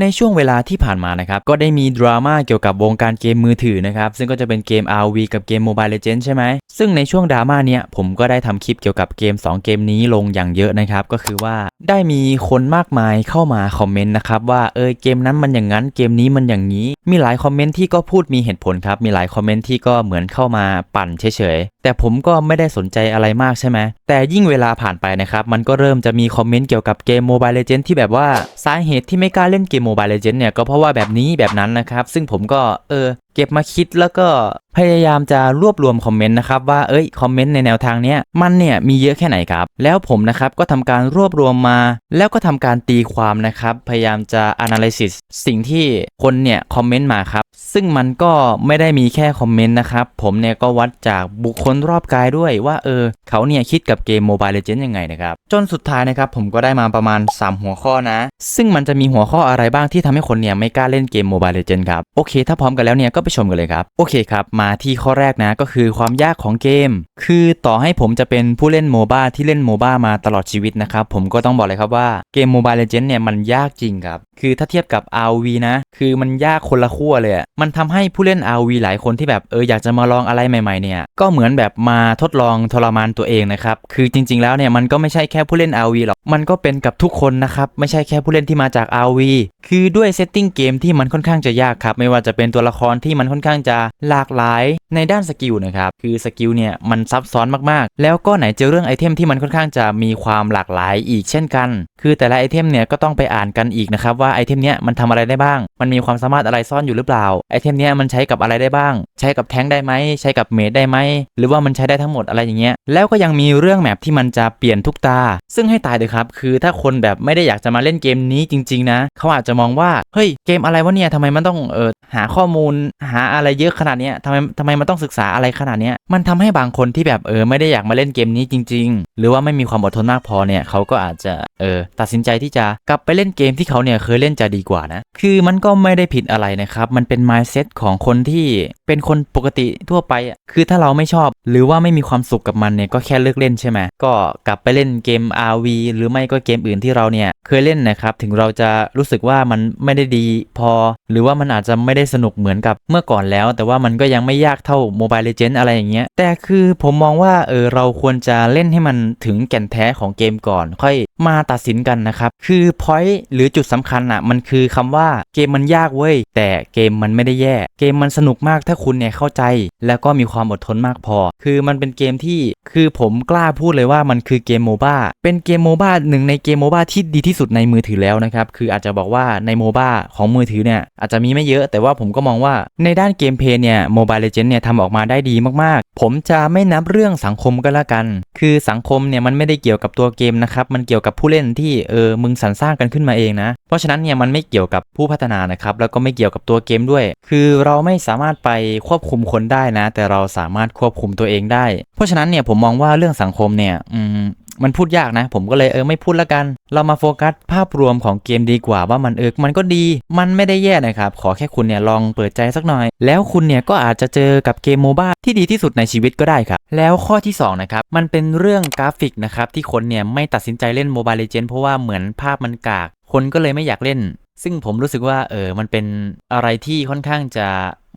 ในช่วงเวลาที่ผ่านมานะครับ ก็ได้มีดราม่าเกี่ยวกับวงการเกมมือถือนะครับ ซึ่งก็จะเป็นเกม RV กับเกม Mobile Legends ใช่ไหม ซึ่งในช่วงดราม่าเนี้ยผมก็ได้ทำคลิปเกี่ยวกับเกม 2 เกมนี้ลงอย่างเยอะนะครับ ก็คือว่าได้มีคนมากมายเข้ามาคอมเมนต์นะครับ ว่าเออเกมนั้นมันอย่างนั้นเกมนี้มันอย่างนี้ มีหลายคอมเมนต์ที่ก็พูดมีเหตุผลครับ มีหลายคอมเมนต์ที่ก็เหมือนเข้ามาปั่นเฉย แต่ผมก็ไม่ได้สนใจอะไรมากใช่ไหม แต่ยิ่งเวลาผ่านไปนะครับ มันก็เริ่มจะมีคอมเมนต์เกี่ยวกับเกม Mobile Legends ที่แบบว่าสาเหตุที่ไม่กล้าเล่นเกม Mobile Legends เนี่ยก็เพราะว่าแบบนี้แบบนั้นนะครับ ซึ่งผมก็เออเก็บมาคิดแล้วก็พยายามจะรวบรวมคอมเมนต์นะครับว่าเอ้ยคอมเมนต์ในแนวทางเนี้ยมันเนี่ยมีเยอะแค่ไหนครับ แล้วผมนะครับก็ทำการรวบรวมมา แล้วก็ทำการตีความนะครับ พยายามจะ analysis สิ่งที่คนเนี่ยคอมเมนต์มาครับ ซึ่งมันก็ไม่ได้มีแค่คอมเมนต์นะครับ ผมเนี่ยก็วัดจากบุคคลรอบกายด้วยว่าเออเขาเนี่ยคิดกับเกม Mobile Legends ยังไงนะครับ จนสุดท้ายนะครับผมก็ได้มาประมาณ 3 หัวข้อนะ ซึ่งมันจะมีหัวข้ออะไรบ้างที่ทำให้คนเนี่ยไม่กล้าเล่นเกม Mobile Legends ครับ โอเค ถ้าพร้อมกันแล้วเนี่ยก็ไปชมกันเลยครับ โอเคครับ มาที่ข้อแรกนะก็คือความยากของเกม คือต่อให้ผมจะเป็นผู้เล่นโมบ้าที่เล่นโมบ้ามาตลอดชีวิตนะครับผมก็ต้องบอกเลยครับว่าเกม Mobile Legends เนี่ยมันยากจริงครับ คือถ้าเทียบกับ RV นะ คือมันยากคนละขั้วเลยมันทำให้ผู้เล่น RV หลายคนที่แบบเอออยากจะมาลองอะไรใหม่ๆเนี่ยก็เหมือนแบบมาทดลองทรมานตัวเองนะครับคือจริง ๆแล้วเนี่ยมันก็ไม่ใช่แค่ผู้เล่น RV หรอกมันก็เป็นกับทุกคนนะครับไม่ใช่แค่ผู้เล่นที่มาจาก RV คือด้วยเซตติ้งเกมที่มันค่อนข้างจะยากครับ ไม่ว่าจะเป็นตัวละครที่มันค่อนข้างจะหลากหลายในด้านสกิลนะครับ คือสกิลเนี่ยมันซับซ้อนมากๆ แล้วก็ไหนเจอเรื่องไอเทมที่มันค่อนข้างจะมีความหลากหลายอีกเช่นกัน คือแต่ละไอเทมเนี่ยก็ต้องไปอ่านกันอีกนะครับว่าไอเทมเนี้ยมันทำอะไรได้บ้าง มันมีความสามารถอะไรซ่อนอยู่หรือเปล่า ไอเทมเนี้ยมันใช้กับอะไรได้บ้าง ใช้กับแท้งได้ไหม ใช้กับเมดได้ไหม หรือว่ามันใช้ได้ทั้งหมดอะไรอย่างเงี้ย แล้วก็ยังมีเรื่องแมปที่มันจะเปลี่ยนทุกตา ซึ่งให้ตายเลยครับ คือถ้าคนแบบไม่ได้อยากจะมาเล่นเกมนี้จริง ๆ นะ เขาอาจจะมองว่า เฮ้ย เกมอะไรวะเนี่ยทำไมมันต้อง เออหาข้อมูล หาอะไรเยอะขนาดเนี้ยทำไมทำไมมันต้องศึกษาอะไรขนาดนี้มันทำให้บางคนที่แบบเออไม่ได้อยากมาเล่นเกมนี้จริงหรือว่าไม่มีความอดทนมากพอเนี่ยเขาก็อาจจะเออตัดสินใจที่จะกลับไปเล่นเกมที่เขาเนี่ยเคยเล่นจะดีกว่านะ คือมันก็ไม่ได้ผิดอะไรนะครับ มันเป็น mindset ของคนที่เป็นคนปกติทั่วไปอะคือถ้าเราไม่ชอบ หรือว่าไม่มีความสุขกับมันเนี่ยก็แค่เลิกเล่นใช่ไหมก็กลับไปเล่นเกม RV หรือไม่ก็เกมอื่นที่เราเนี่ยเคยเล่นนะครับ ถึงเราจะรู้สึกว่ามันไม่ได้ดีพอ หรือว่ามันอาจจะไม่ได้สนุกเหมือนกับเมื่อก่อนแล้ว แต่ว่ามันก็ยังไม่ยากเท่า Mobile Legends อะไรอย่างเงี้ยแต่คือผมมองว่าเออเราควรจะเล่นให้มันถึงแก่นแท้ของเกมก่อน ค่อยมาตัดสินกันนะครับ คือ point หรือจุดสำคัญอะมันคือคำว่าเกมมันยากเว้ย แต่เกมมันไม่ได้แย่ เกมมันสนุกมากถ้าคุณเนี่ยเข้าใจ แล้วก็มีความอดทนมากพอ คือมันเป็นเกมที่คือผมกล้าพูดเลยว่ามันคือเกมโมบ้าเป็นเกมโมบ้าหนึ่งในเกมโมบ้าที่ดีที่สุดในมือถือแล้วนะครับคืออาจจะบอกว่าในโมบ้าของมือถือเนี่ยอาจจะมีไม่เยอะ แต่ว่าผมก็มองว่าในด้านเกมเพลย์เนี่ยโมบายเลเจนด์เนี่ยทำออกมาได้ดีมาก ผมจะไม่นับเรื่องสังคมก็แล้วกัน คือสังคมเนี่ยมันไม่ได้เกี่ยวกับตัวเกมนะครับ มันเกี่ยวกับผู้เล่นที่เออมึงสรรสร้างกันขึ้นมาเองนะ เพราะฉะนั้นเนี่ยมันไม่เกี่ยวกับผู้พัฒนานะครับ แล้วก็ไม่เกี่ยวกับตัวเกมด้วย คือเราไม่สามารถไปควบคุมคนได้นะ แต่เราสามารถควบคุมตัวเองได้ เพราะฉะนั้นเนี่ยผมมองว่าเรื่องสังคมเนี่ยอืม มันพูดยากนะ ผมก็เลยเออไม่พูดละกัน เรามาโฟกัสภาพรวมของเกมดีกว่าว่ามันเออมันก็ดี มันไม่ได้แย่นะครับ ขอแค่คุณเนี่ยลองเปิดใจสักหน่อย แล้วคุณเนี่ยก็อาจจะเจอกับเกมโมบ้าที่ดีที่สุดในชีวิตก็ได้ครับ แล้วข้อที่2นะครับ มันเป็นเรื่องกราฟิกนะครับ ที่คนเนี่ยไม่ตัดสินใจเล่นโมบายเลเจนเพราะว่าเหมือนภาพมันกาก คนก็เลยไม่อยากเล่น ซึ่งผมรู้สึกว่าเออมันเป็นอะไรที่ค่อนข้างจะ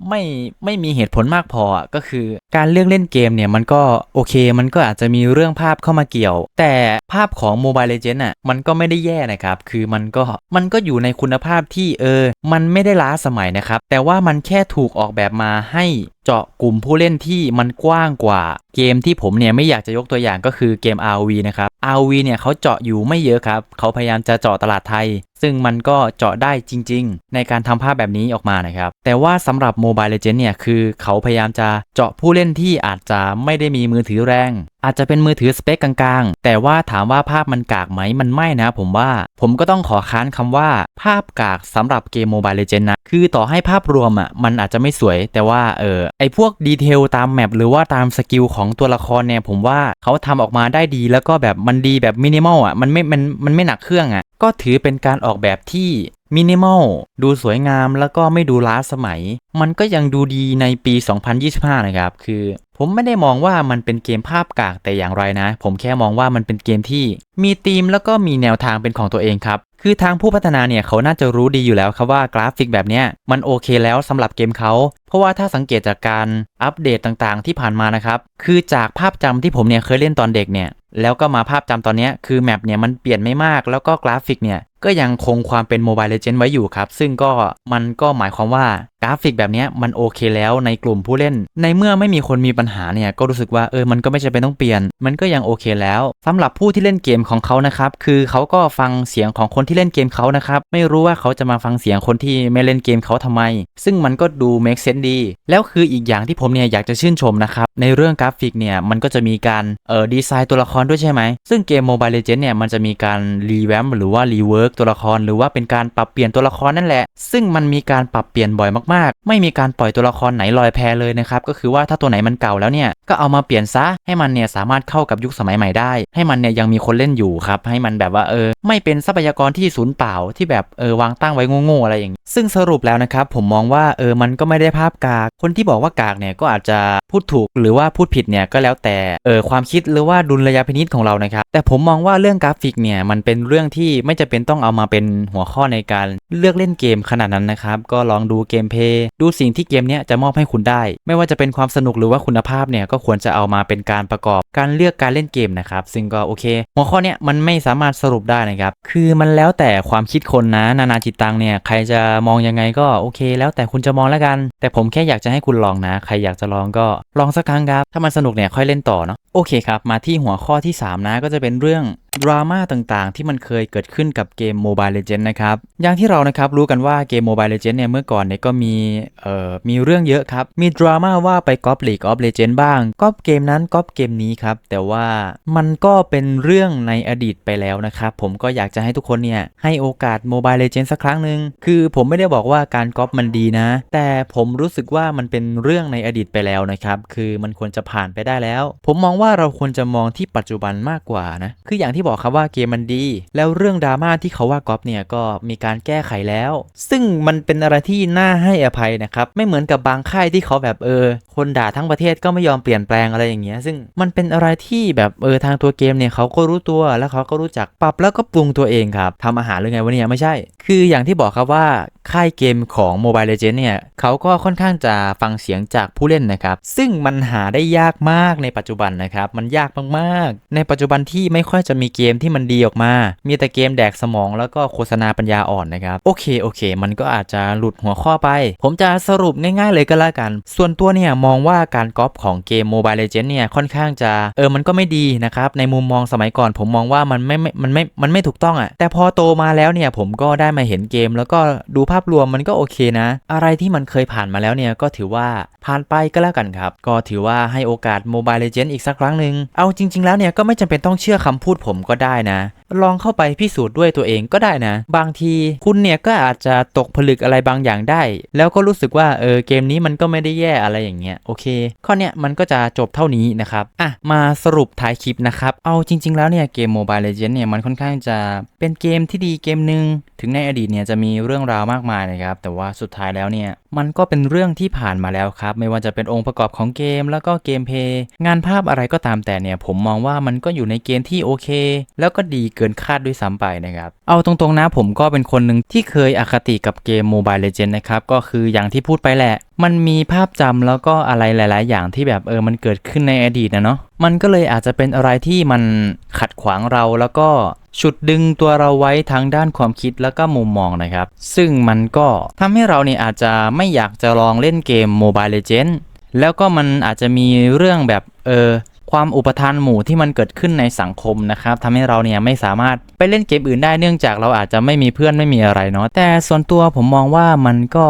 ไม่ไม่มีเหตุผลมากพอก็คือ การเลือกเล่นเกมเนี่ยมันก็โอเค มันก็อาจจะมีเรื่องภาพเข้ามาเกี่ยว แต่ภาพของ Mobile Legends อะมันก็ไม่ได้แย่นะครับ คือมันก็มันก็อยู่ในคุณภาพที่เออ มันไม่ได้ล้าสมัยนะครับ แต่ว่ามันแค่ถูกออกแบบมาให้ เจาะกลุ่มผู้เล่นที่มันกว้างกว่า เกมที่ผมเนี่ยไม่อยากจะยกตัวอย่างก็คือเกม RV นะครับ RV เนี่ยเขาเจาะอยู่ไม่เยอะครับ เขาพยายามจะเจาะตลาดไทย ซึ่งมันก็เจาะได้จริง ๆ ในการทำภาพแบบนี้ออกมานะครับ แต่ว่าสำหรับ Mobile Legends เนี่ยคือเขาพยายามจะเจาะผู้เล่นที่อาจจะไม่ได้มีมือถือแรง อาจจะเป็นมือถือสเปคกลางๆ แต่ว่าถามว่าภาพมันกากไหมมันไม่นะ ผมว่า ผมก็ต้องขอค้านคำว่า ภาพกากสำหรับเกม Mobile Legends นะ คือต่อให้ภาพรวมอะมันอาจจะไม่สวย แต่ว่าเออไอพวกดีเทลตามแมปหรือว่าตามสกิลของตัวละครเนี่ยผมว่าเขาทำออกมาได้ดีแล้วก็แบบมันดีแบบมินิมอลอะมันไม่มันมันไม่หนักเครื่องอะก็ถือเป็นการออกแบบที่มินิมอลดูสวยงามแล้วก็ไม่ดูล้าสมัย มันก็ยังดูดีในปี 2025 นะครับ คือ ผมไม่ได้มองว่ามันเป็นเกมภาพกากแต่อย่างไรนะ ผมแค่มองว่ามันเป็นเกมที่ มีธีมแล้วก็มีแนวทางเป็นของตัวเองครับ คือทางผู้พัฒนาเนี่ยเขาน่าจะรู้ดีอยู่แล้วครับว่ากราฟิกแบบเนี้ยมันโอเคแล้วสำหรับเกมเขา เพราะว่าถ้าสังเกตจากการอัปเดตต่างๆ ที่ผ่านมานะครับ คือจากภาพจำที่ผมเนี่ยเคยเล่นตอนเด็กเนี่ย แล้วก็มาภาพจำตอนนี้คือแมปเนี่ยมันเปลี่ยนไม่มาก แล้วก็กราฟิกเนี่ยก็ยังคงความเป็นโมบายเลเจนด์ไว้อยู่ครับ ซึ่งก็มันก็หมายความว่ากราฟิกแบบนี้มันโอเคแล้วในกลุ่มผู้เล่น ในเมื่อไม่มีคนมีปัญหาเนี่ยก็รู้สึกว่าเออมันก็ไม่จำเป็นต้องเปลี่ยน มันก็ยังโอเคแล้วสำหรับผู้ที่เล่นเกมของเขานะครับคือเขาก็ฟังเสียงของคนที่เล่นเกมเขานะครับไม่รู้ว่าเขาจะมาฟังเสียงคนที่ไม่เล่นเกมเขาทำไม ซึ่งมันก็ดู make sense ดี แล้วคืออีกอย่างที่ผมเนี่ยอยากจะชื่นชมนะครับในเรื่องกราฟิกเนี่ยมันก็จะมีการเอ่อดีไซน์ตัวละครด้วยใช่ไหมซึ่งเกม Mobile Legends เนี่ยมันจะมีการรีแวมหรือว่ารีเวิร์กตัวละคร หรือว่าเป็นการปรับเปลี่ยนตัวละครนั่นแหละ ซึ่งมันมีการปรับเปลี่ยนบ่อยมากๆ ไม่มีการปล่อยตัวละครไหนลอยแพเลยนะครับก็คือว่าถ้าตัวไหนมันเก่าแล้วเนี่ยก็เอามาเปลี่ยนซะให้มันเนี่ยสามารถเข้ากับยุคสมัยใหม่ได้ ให้มันเนี่ยยังมีคนเล่นอยู่ครับให้มันแบบว่าเออไม่เป็นทรัพยากรที่สูญเปล่าที่แบบเออวางตั้งไว้โง่ๆอะไรอย่างนี้ซึ่งสรุปแล้วนะครับผมมองว่าเออมันก็ไม่ได้ภาพกาก คนที่บอกว่ากากเนี่ยก็อาจจะพูดถูกหรือว่าพูดผิดเนี่ยก็แล้วแต่เออความคิดหรือว่าดุลยพินิจของเรานะครับ แต่ผมมองว่าเรื่องกราฟิกเนี่ยมันเป็นเรื่องที่ไม่จะเป็นต้องเอามาเป็นหัวข้อในการเลือกเล่นเกมขนาดนั้นนะครับก็ลองดูเกมเพย์ดูสิ่งที่เกมเนี้ยจะมอบให้คุณได้ ไม่ว่าจะเป็นความสนุกหรือว่าคุณภาพเนี่ยก็ควรจะเอามาเป็นการประกอบการเลือกการเล่นเกมนะครับซึ่งก็โอเค หัวข้อเนี้ยมันไม่สามารถสรุปได้นะครับคือมันแล้วแต่ความคิดคนนะนานาจิตตังเนี่ยใครจะมองยังไงก็โอเค แล้วแต่คุณจะมองแล้วกัน แต่ผมแค่อยากจะให้คุณลองนะ ใครอยากจะลองก็ลองสักครั้งครับ ถ้ามันสนุกเนี่ยค่อยเล่นต่อเนาะ โอเคครับ มาที่หัวข้อที่ 3 นะ ก็จะเป็นเรื่อง ดราม่าต่างๆ ที่มันเคยเกิดขึ้นกับเกม Mobile Legends นะครับ อย่างที่เรานะครับรู้กันว่าเกม Mobile Legends เนี่ยเมื่อก่อนเนี่ยก็มีเอ่อมีเรื่องเยอะครับ มีดราม่าว่าไปก๊อป League of Legends บ้างก๊อปเกมนั้นก๊อปเกมนี้ครับ แต่ว่ามันก็เป็นเรื่องในอดีตไปแล้วนะครับ ผมก็อยากจะให้ทุกคนเนี่ยให้โอกาส Mobile Legends สักครั้งหนึ่งคือผมไม่ได้บอกว่าการก๊อปมันดีนะ แต่ผมรู้สึกว่ามันเป็นเรื่องในอดีตไปแล้วนะครับคือมันควรจะผ่านไปได้แล้ว ผมมองว่าเราควรจะมองที่ปัจจุบันมากกว่านะคืออย่างที่บอกครับว่าเกมมันดี แล้วเรื่องดราม่าที่เขาว่าก๊อปเนี่ยก็มีการแก้ไขแล้ว ซึ่งมันเป็นอะไรที่น่าให้อภัยนะครับไม่เหมือนกับบางค่ายที่เขาแบบเออ คนด่าทั้งประเทศก็ไม่ยอมเปลี่ยนแปลงอะไรอย่างเงี้ยซึ่งมันเป็นอะไรที่แบบเออทางตัวเกมเนี่ยเขาก็รู้ตัวแล้วเขาก็รู้จักปรับแล้วก็ปรุงตัวเองครับทำอาหารหรือไงวะเนี่ยไม่ใช่ คืออย่างที่บอกครับว่าค่ายเกมของ Mobile Legends เนี่ยเขาก็ค่อนข้างจะฟังเสียงจากผู้เล่นนะครับ ซึ่งมันหาได้ยากมากในปัจจุบันนะครับ มันยากมากๆ ในปัจจุบันที่ไม่ค่อยจะมีเกมที่มันดีออกมา มีแต่เกมแดกสมองแล้วก็โฆษณาปัญญาอ่อนนะครับ โอเคโอเค มันก็อาจจะหลุดหัวข้อไป ผมจะสรุปง่ายๆเลยก็แล้วกัน ส่วนตัวเนี่ยมองว่าการก๊อปของเกม Mobile Legends เนี่ยค่อนข้างจะเออมันก็ไม่ดีนะครับในมุมมองสมัยก่อน ผมมองว่ามันไม่ไม่มันไม่มันไม่ถูกต้องอะ่ะแต่พอโตมาแล้วเนี่ยผมก็ได้มาเห็นเกม แล้วก็ดูภาพรวมมันก็โอเคนะ อะไรที่มันเคยผ่านมาแล้วเนี่ยก็ถือว่าผ่านไปก็แล้วกันครับ ก็ถือว่าให้โอกาส Mobile Legends อีกสักครั้งหนึ่งเอาจริง ๆ แล้วเนี่ยก็ไม่จำเป็นต้องเชื่อคำพูดผมก็ได้นะลองเข้าไปพิสูจน์ด้วยตัวเองก็ได้นะ บางทีคุณเนี่ยก็อาจจะตกผลึกอะไรบางอย่างได้ แล้วก็รู้สึกว่าเออเกมนี้มันก็ไม่ได้แย่อะไรอย่างเงี้ยโอเค ข้อเนี้ยมันก็จะจบเท่านี้นะครับอะมาสรุปท้ายคลิปนะครับ เอาจริง ๆ แล้วเนี่ยเกม Mobile Legends เนี่ยมันค่อนข้างจะเป็นเกมที่ดีเกมหนึ่งถึงในอดีตเนี่ยจะมีเรื่องราวมากมายนะครับแต่ว่าสุดท้ายแล้วเนี่ยมันก็เป็นเรื่องที่ผ่านมาแล้วครับ ไม่ว่าจะเป็นองค์ประกอบของเกม แล้วก็เกมเพย์งานภาพอะไรก็ตามแต่เนี่ยผมมองว่ามันก็อยู่ในเกณฑ์ที่โอเค แล้วก็ดีเกินคาดด้วยซ้ำไปนะครับ เอาตรงๆนะผมก็เป็นคนหนึ่งที่เคยอคติกับเกม Mobile Legend นะครับ ก็คืออย่างที่พูดไปแหละ มันมีภาพจำแล้วก็อะไรหลาย ๆ อย่างที่แบบเออมันเกิดขึ้นในอดีตนะเนาะ มันก็เลยอาจจะเป็นอะไรที่มันขัดขวางเราแล้วก็ฉุดดึงตัวเราไว้ทั้งด้านความคิดแล้วก็มุมมองนะครับ ซึ่งมันก็ทำให้เราเนี่ยอาจจะไม่อยากจะลองเล่นเกม Mobile Legends แล้วก็มันอาจจะมีเรื่องแบบเออ ความอุปทานหมู่ที่มันเกิดขึ้นในสังคมนะครับทำให้เราเนี่ยไม่สามารถไปเล่นเกมอื่นได้เนื่องจากเราอาจจะไม่มีเพื่อนไม่มีอะไรเนาะแต่ส่วนตัวผมมองว่ามันก็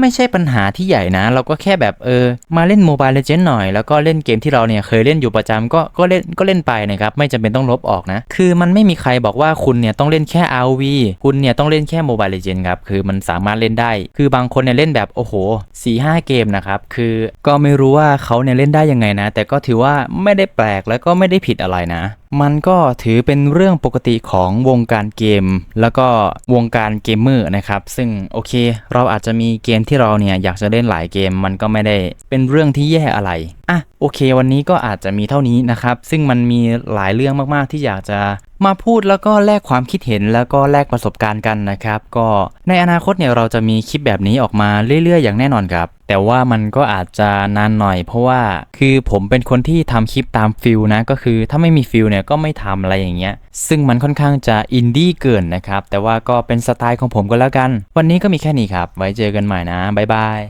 ไม่ใช่ปัญหาที่ใหญ่นะ เราก็แค่แบบเออมาเล่น Mobile Legends หน่อย แล้วก็เล่นเกมที่เราเนี่ยเคยเล่นอยู่ประจำก็ก็เล่นก็เล่นไปนะครับไม่จำเป็นต้องลบออกนะ คือมันไม่มีใครบอกว่าคุณเนี่ยต้องเล่นแค่ RV คุณเนี่ยต้องเล่นแค่ Mobile Legends ครับคือมันสามารถเล่นได้ คือบางคนเนี่ยเล่นแบบโอ้โห4 5 เกมนะครับคือก็ไม่รู้ว่าเขาเนี่ยเล่นได้ยังไงนะ แต่ก็ถือว่าไม่ได้แปลกแล้วก็ไม่ได้ผิดอะไรนะ มันก็ถือเป็นเรื่องปกติของวงการเกม แล้วก็วงการเกมเมอร์นะครับ ซึ่งโอเค เราอาจจะมีเกมที่เราเนี่ยอยากจะเล่นหลายเกม มันก็ไม่ได้เป็นเรื่องที่แย่อะไร อะโอเค วันนี้ก็อาจจะมีเท่านี้นะครับ ซึ่งมันมีหลายเรื่องมาก ๆ ที่อยากจะมาพูดแล้วก็แลกความคิดเห็นแล้วก็แลกประสบการณ์กันนะครับ ก็ในอนาคตเนี่ยเราจะมีคลิปแบบนี้ออกมาเรื่อย ๆ อย่างแน่นอนครับ แต่ว่ามันก็อาจจะนานหน่อย เพราะว่าคือผมเป็นคนที่ทำคลิปตามฟิลนะก็คือถ้าไม่มีฟิลเนี่ยก็ไม่ทำอะไรอย่างเงี้ย ซึ่งมันค่อนข้างจะอินดี้เกินนะครับ แต่ว่าก็เป็นสไตล์ของผมก็แล้วกัน วันนี้ก็มีแค่นี้ครับ ไว้เจอกันใหม่นะ บ๊ายบาย